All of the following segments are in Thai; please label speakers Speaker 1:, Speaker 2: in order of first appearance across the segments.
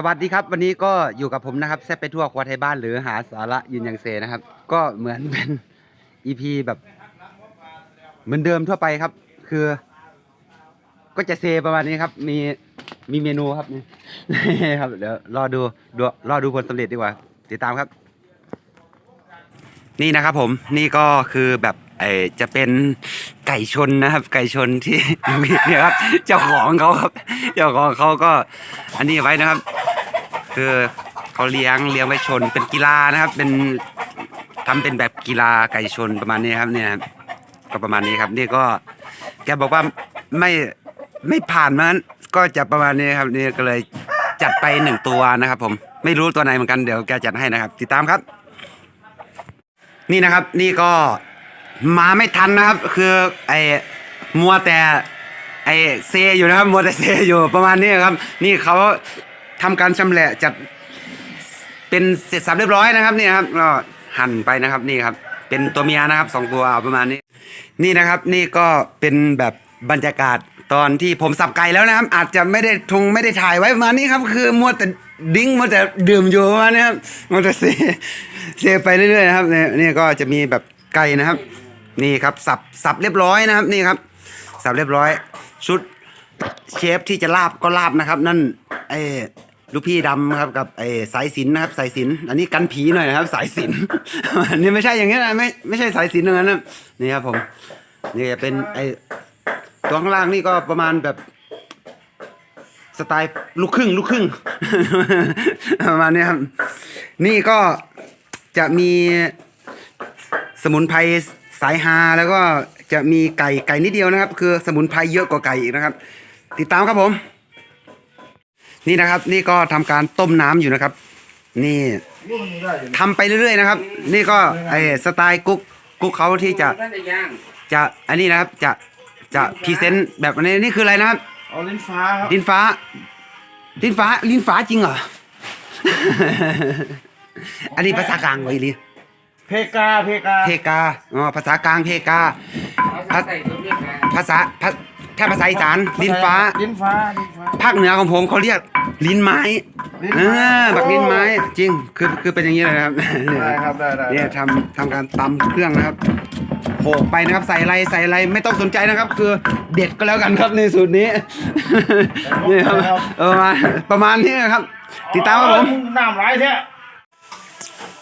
Speaker 1: สวัสดีครับ วันนี้ก็อยู่กับผมนะครับแซบไปทั่วครัวไทยบ้านหรือหาสาระยืนยังเซนะครับ ก็เหมือนเป็นอีพีแบบเหมือนเดิมทั่วไปครับ คือ ก็จะเซประมาณนี้ครับ มีมีเมนูครับนี่ครับเดี๋ยวรอดูดูรอดูผลสำเร็จดีกว่า ติดตามครับ นี่นะครับผมนี่ก็คือแบบไอจะเป็นไก่ชนนะครับ ไก่ชนที่ เนี่ยครับ เจ้าของเขาครับ เจ้าของเขาก็ อันนี้ไว้นะครับ คือเขาเลี้ยงเลี้ยงไว้ชนเป็นกีฬานะครับ เป็นทำเป็นแบบกีฬาไก่ชนประมาณนี้ครับเนี่ยก็ประมาณนี้ครับ นี่ก็แกบอกว่าไม่ไม่ผ่านมันก็จะประมาณนี้ครับนี่ก็เลยจัดไปหนึ่งตัวนะครับ ผมไม่รู้ตัวไหนเหมือนกันเดี๋ยวแกจัดให้นะครับ ติดตามครับ นี่นะครับ นี่ก็มาไม่ทันนะครับ คือไอ้มัวแต่ไอเซอยู่นะครับมัวแต่เซอยู่ประมาณนี้ครับ นี่เขา ทำการชำแหละจัดเป็นเสร็จสับเรียบร้อยนะครับนี่ครับก็หั่นไปนะครับนี่ครับ เป็นตัวเมียนะครับสองตัวประมาณนี้ นี่นะครับนี่ก็เป็นแบบบรรยากาศตอนที่ผมสับไก่แล้วนะครับ อาจจะไม่ได้ทงไม่ได้ถ่ายไว้ประมาณนี้ครับ คือมัวแต่ดิ้งมัวแต่ดื่มอยู่ประมาณนี้ครับมัวแต่เซเซไปเรื่อยๆนะครับนี่นี่ก็จะมีแบบไก่นะครับ นี่ครับสับสับเรียบร้อยนะครับ นี่ครับ สับเรียบร้อย ชุดเชฟที่จะลาบก็ลาบนะครับ นั่นไอ ลูกพี่ดำครับกับไอ้สายสินนะครับสายสินอันนี้กันผีหน่อยนะครับ สายสิน อันนี้ไม่ใช่อย่างนี้นะไม่ไม่ใช่สายสินตรงนั้นนะนี่ครับผมนี่จะเป็นไอ้ตัวข้างล่างนี่ก็ประมาณแบบ สไตล์ลูกครึ่งลูกครึ่ง ประมาณนี้ครับ นี่ก็จะมีสมุนไพรสายฮาแล้วก็จะมีไก่ไก่นิดเดียวนะครับ คือสมุนไพรเยอะกว่าไก่อีกนะครับ ติดตามครับผม นี่นะครับ นี่ก็ทำการต้มน้ำอยู่นะครับ นี่ทำไปเรื่อยๆนะครับ นี่ก็ไอสไตล์กุ๊กกุ๊กเขาที่จะจะอันนี้นะครับจะจะพรีเซนต์แบบอันนี้นี่คืออะไรนะครับ
Speaker 2: เอาลิ้นฟ้าครับ
Speaker 1: ลิ้นฟ้าลิ้นฟ้าลิ้นฟ้าจริงเหรออันนี้ภาษากลางไว้ลี
Speaker 2: เพกาเพกา
Speaker 1: เพกาอ๋อภาษากลางเพกาภาภาษาภาถ้าภาษาอีสานลิ้นฟ้า
Speaker 2: ลิ้นฟ้าลิ้นฟ้า
Speaker 1: ภาคเหนือของผมเขาเรียก ลิ้นไม้
Speaker 2: ลิ้น
Speaker 1: เอ
Speaker 2: ไม้
Speaker 1: อบักลิ้นไม้
Speaker 2: โอ้
Speaker 1: จริงคือคือเป็นอย่างนี้เลยนะครับ
Speaker 2: ได้ครับได้ได้
Speaker 1: เนี่ยทำทำการตำเครื่องนะครับโขลกไปนะครับใส่อะไรใส่อะไรไม่ต้องสนใจนะครับ คือเด็ดก็แล้วกันครับในสูตรนี้นี่ครับเออมาประมาณนี้นะครับ ติดตามครับผม
Speaker 2: น้ำไหลแท้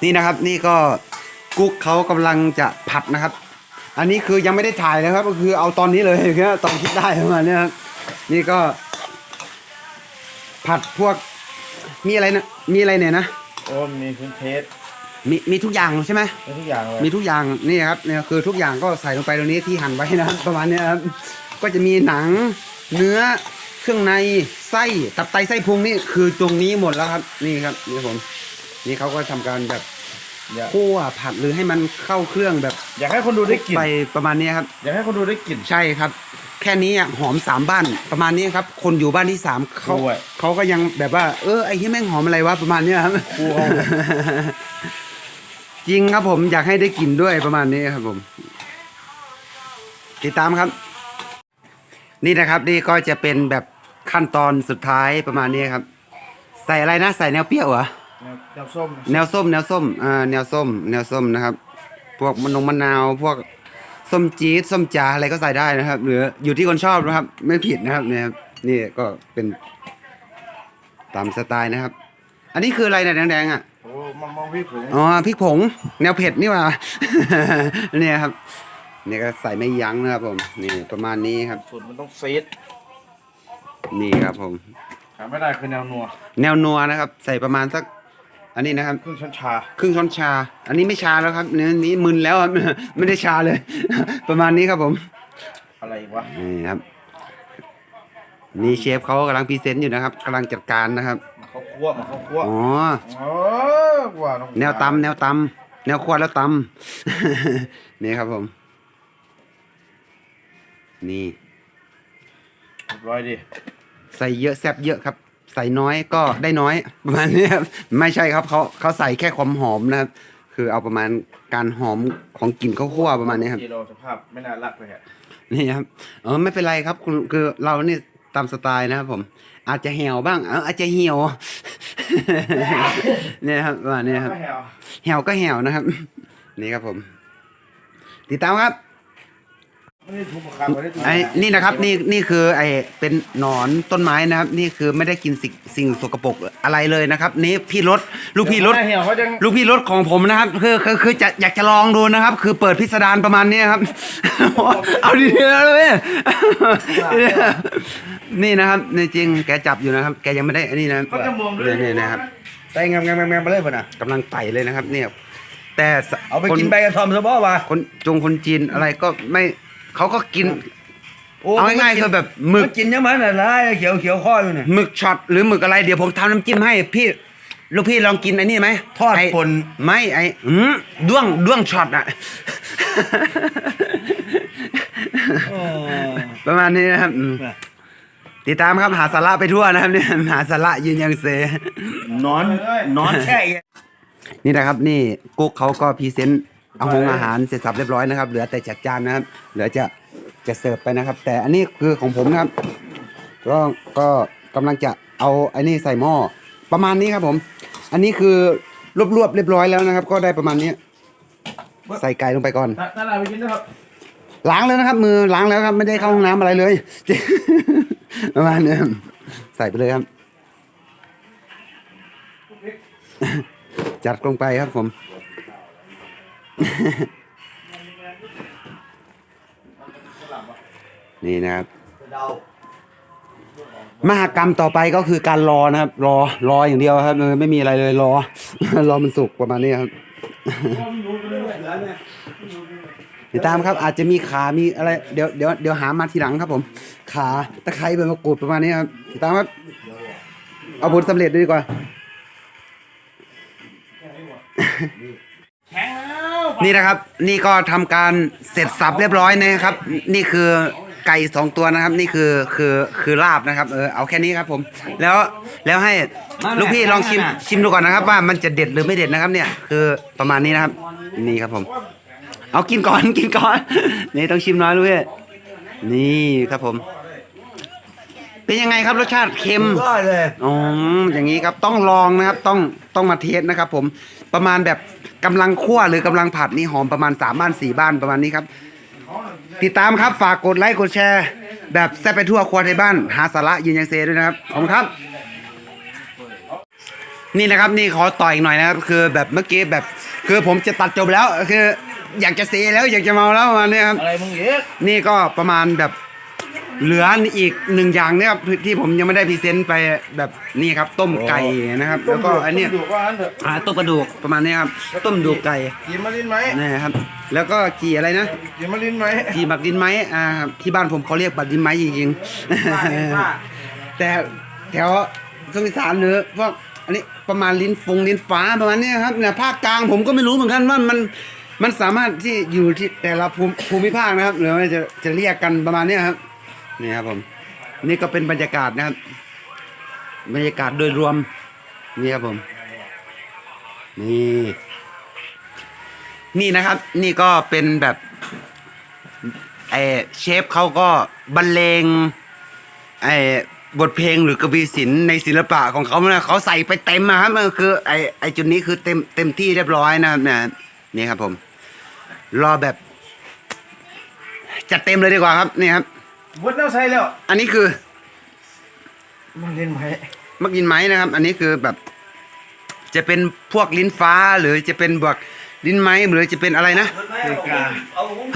Speaker 1: นี่นะครับนี่ก็กุ๊กเขากำลังจะผัดนะครับ อันนี้คือยังไม่ได้ถ่ายนะครับ ก็คือเอาตอนนี้เลยคือตอนคิดได้ประมาณนี้ครับนี่ก็ ผัดพวกมีอะไรนะมีอะไรเนี่ยนะ
Speaker 2: โอ้มีเครื่องเทส
Speaker 1: มีมีทุกอย่างใช่ไหม
Speaker 2: มีทุกอย่างเลย
Speaker 1: มีทุกอย่างนี่ครับเนี่ยคือทุกอย่างก็ใส่ลงไปตรงนี้ที่หั่นไว้นะครับประมาณเนี้ยครับก็จะมีหนังเนื้อเครื่องในไส้ตับไตไส้พุงนี่คือตรงนี้หมดแล้วครับ นี่ครับนี่ผมนี่เขาก็ทำการแบบ
Speaker 2: อยาก
Speaker 1: คั่วผัดหรือให้มันเข้าเครื่องแบบ
Speaker 2: อยากให้คนดูได้กลิ่น
Speaker 1: ไปประมาณนี้ครับ
Speaker 2: อยากให้คนดูได้กลิ่น
Speaker 1: ใช่ครับ แค่นี้อะหอมสามบ้านประมาณนี้ครับ คนอยู่บ้านที่สามเขา
Speaker 2: ด้วย
Speaker 1: เขาก็ยังแบบว่า เออไอ้ที่แม่งหอมอะไรวะประมาณเนี้ยครับ
Speaker 2: ครูเอา
Speaker 1: จริงครับผมอยากให้ได้กลิ่นด้วยประมาณนี้ครับผม ติดตามครับ นี่นะครับ นี่ก็จะเป็นแบบขั้นตอนสุดท้ายประมาณนี้ครับ ใส่อะไรนะ ใส่แนวเปรี้ยวเหรอ
Speaker 2: น้ำส้ม
Speaker 1: แนวส้มแนวส้มอ่าแนวส้ม แนวส้มนะครับ พวกมะนงมะนาวพวก ส้มจี๊ดส้มจ๋าอะไรก็ใส่ได้นะครับ หรืออยู่ที่คนชอบนะครับ ไม่ผิดนะครับเนี่ยครับนี่ก็เป็นตามสไตล์นะครับ อันนี้คืออะไรเนี่ยแดงๆอะ
Speaker 2: โอ้มังมังพี่ผง
Speaker 1: อ๋อพริกผง แนวเผ็ดนี่หว่า เนี่ยครับเนี่ยก็ใส่ไม่ยั้งนะครับผมนี่ประมาณนี้ครับ
Speaker 2: สูตรมันต้องเซต
Speaker 1: นี่ครับผม
Speaker 2: หาไม่ได้คือแนวนัว
Speaker 1: แนวนัวนะครับ ใส่ประมาณสัก อันนี้นะครับ
Speaker 2: ครึ่งช้อนชา
Speaker 1: ครึ่งช้อนชา อันนี้ไม่ชาแล้วครับเนื้อนี้มึนแล้วครับ ไม่ได้ชาเลย ประมาณนี้ครับผม
Speaker 2: อะไรอีกวะ
Speaker 1: นี่ครับ นี่เชฟเขากำลังพรีเซนต์อยู่นะครับกำลังจัดการนะครับ
Speaker 2: มาเข้าคั่วมาเข้าคั่ว
Speaker 1: อ๋อ
Speaker 2: โอ้ว่าอง
Speaker 1: แนวตำแนวตำแนวครัวแล้วตำ นี่ครับผม นี่
Speaker 2: เรียบร้อยดิ
Speaker 1: ใส่เยอะแซบเยอะครับ ใส่น้อยก็ได้น้อยประมาณนี้ครับไม่ใช่ครับเขาเขาใส่แค่ความหอมนะครับ คือเอาประมาณการหอมของกลิ่นข้าวคั่วประมาณนี้ครับ
Speaker 2: ที่เราสภาพไม่น่ารักเลยฮะ
Speaker 1: นี่ครับเออไม่เป็นไรครับคุณคือเราเนี่ยตามสไตล์นะครับผม อาจจะเหี่ยวบ้างเอออาจจะเหี่ยวเนี่ยครับประมาณนี้ครับ
Speaker 2: ไม่เอา
Speaker 1: แหวก็แหวนะครับ นี่ครับผม ติดตามครับ
Speaker 2: ไม่ได้ทุบคำไม่ได้ทุบ
Speaker 1: ไอ้นี่นะครับนี่นี่คือไอ้เป็นหนอนต้นไม้นะครับ นี่คือไม่ได้กินสิ่งสิ่งสกปรกอะไรเลยนะครับ นี่พี่รถลูกพี่รถ
Speaker 2: เดี๋ยวเหี่ยวเขาจะ
Speaker 1: ลูกพี่รถของผมนะครับ คือคือคือจะอยากจะลองดูนะครับ คือเปิดพิสดารประมาณนี้ครับ เอาดีๆแล้วเลยนี่นะครับในจริงแกจับอยู่นะครับ แกยังไม่ได้อันนี้นะ
Speaker 2: เขาจะมองด้วย
Speaker 1: นี่นะครับ
Speaker 3: ไต่งามงามงามไปเลยป่ะนะ
Speaker 1: กำลังไต่เลยนะครับ เนี่ยแต่ส
Speaker 3: เอาไป
Speaker 1: ค
Speaker 3: กินใบกระท่อมซะบ่วะ
Speaker 1: คนจงคนจีนอะไรก็ไม่ เขาก็กินเอาง่ายๆคือแบบหมึก
Speaker 3: นกินยังมันอะไรเขียวเขียวข้ออยู่เนี่ย
Speaker 1: หมึกช็อตหรือหมึกอะไรเดี๋ยวผมทำน้ำจิ้มให้พี่ลูกพี่ลองกินไอ้นี่ไหม
Speaker 3: ทอด
Speaker 1: ไป่
Speaker 3: น
Speaker 1: ไม่ไอ้อืมด้วงด้วงช็อตอะประมาณนี้นะครับอืมติดตามครับหาสาระไปทั่วนะครับเนี่ยหาสาระยืนยังเซ
Speaker 3: นอนนอนแช่
Speaker 1: นี่นะครับนี่กุ๊กเขาก็พรีเซนต์ เอาหงอาหารเสร็จสับเรียบร้อยนะครับ เหลือแต่จัดจานนะครับ เหลือจะจะเสิร์ฟไปนะครับ แต่อันนี้คือของผมนะครับก็ก็กำลังจะเอาอันนี้ใส่หม้อประมาณนี้ครับผม อันนี้คือรวบๆเรียบร้อยแล้วนะครับ ก็ได้ประมาณนี้ ใส่ไก่ลงไปก่อน
Speaker 2: น่าลาไปกินนะครับ
Speaker 1: ล้างแล้วนะครับ มือล้างแล้วครับ ไม่ได้เข้าห้องน้ำอะไรเลยประมาณนี้ครับใส่ไปเลยครับ จัดลงไปครับผม นี่นะครับมหากรรมต่อไปก็คือการรอนะครับ รอรออย่างเดียวครับไม่มีอะไรเลยรอ รอมันสุกประมาณนี้ครับติดตามครับ อาจจะมีขา มีอะไร เดี๋ยวเดี๋ยวเดี๋ยวหามาทีหลังครับผม ขาตะไคร้ใบมะกรูดประมาณนี้ครับติดตามครับเอาผลสำเร็จดีกว่า นี่นะครับนี่ก็ทำการเสร็จสับเรียบร้อยนะครับ นี่คือไก่สองตัวนะครับ นี่คือคือคือลาบนะครับเออเอาแค่นี้ครับผม แล้วแล้วให้ลูกพี่ลองชิมชิมดูก่อนนะครับ ว่ามันจะเด็ดหรือไม่เด็ดนะครับ เนี่ยคือประมาณนี้นะครับ นี่ครับผม เอากินก่อนกินก่อน นี่ต้องชิมน้อยลูกพี่นี่ครับผม เป็นยังไงครับรสชาติเค็ม
Speaker 3: ก็เลย
Speaker 1: อ๋ออย่างนี้ครับต้องลองนะครับต้องต้องมาเทสนะครับ ผมประมาณแบบกำลังคั่วหรือกำลังผัดนี่หอมประมาณสามบ้านสี่บ้านประมาณนี้ครับ ติดตามครับฝากกดไลค์กดแชร์ แบบแซ่บไปทั่วครัวไทยบ้าน หาสาระยืนยังเซด้วยนะครับขอบคุณครับนี่นะครับนี่ขอต่ออีกหน่อยนะครับคือแบบเมื่อกี้แบบ คือผมจะตัดจบแล้วคืออยากจะเซแล้วอยากจะเมาแล้วประมาณนี้ครับ
Speaker 2: อะไรมึงเอ๊ะ
Speaker 1: นี่ก็ประมาณแบบ เหลืออีกหนึ่งอย่างเนี่ยครับที่ผมยังไม่ได้พรีเซนต์ไปแบบนี่ครับ ต้มไก่นะครับ แล้วก็อันเนี้ย
Speaker 2: ดูว่าอันเถอะ
Speaker 1: อ่าต้มกระดูกประมาณนี้ครับต้มดูกไก่
Speaker 2: กินมาลิ้นไหม
Speaker 1: นี่ครับ แล้วก็จีอะไรนะ
Speaker 2: กินมาลิ้นไหม
Speaker 1: จีบักดินไม้อ่าที่บ้านผมเขาเรียกบักดินไม้จริงๆแต่แถวสวิสานหรือพวกอันนี้ประมาณลิ้นฟงลิ้นฟ้าประมาณนี้ครับเนี่ยภาคกลางผมก็ไม่รู้เหมือนกันว่ามันมันสามารถที่อยู่ที่แต่ละภูมิภูมิภาคนะครับหรือว่าจะจะเรียกกันประมาณเนี้ยครับ นี่ครับผม นี่ก็เป็นบรรยากาศนะครับ บรรยากาศโดยรวม นี่ครับผม นี่ นี่นะครับ นี่ก็เป็นแบบไอเชฟเขาก็บรรเลงไอบทเพลงหรือกวีศิลป์ในศิลปะของเขาเนี่ยเขาใส่ไปเต็มนะครับมันคือไอไอจุดนี้คือเต็มเต็มที่เรียบร้อยนะครับเนี่ยนี่ครับผม รอแบบ จัดเต็มเลยดีกว่าครับ นี่ครับ
Speaker 2: วุ้นเอาใส่แล้ว
Speaker 1: อันนี้คือ
Speaker 2: มาลิ้นไหม
Speaker 1: มักกินไม้นะครับ อันนี้คือแบบ จะเป็นพวกลิ้นฟ้าหรือจะเป็นบวกลิ้นไม้หรือจะเป็นอะไรนะ
Speaker 2: เพกา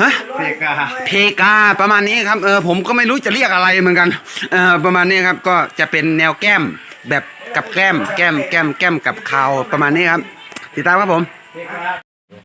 Speaker 1: ฮะ
Speaker 2: เพกา
Speaker 1: เพกาประมาณนี้ครับเออผมก็ไม่รู้จะเรียกอะไรเหมือนกันเออประมาณนี้ครับก็จะเป็นแนวแก้มแบบกับแก้ม แก้มแก้มแก้มกับคาวประมาณนี้ครับติดตามครับผม
Speaker 2: เพกา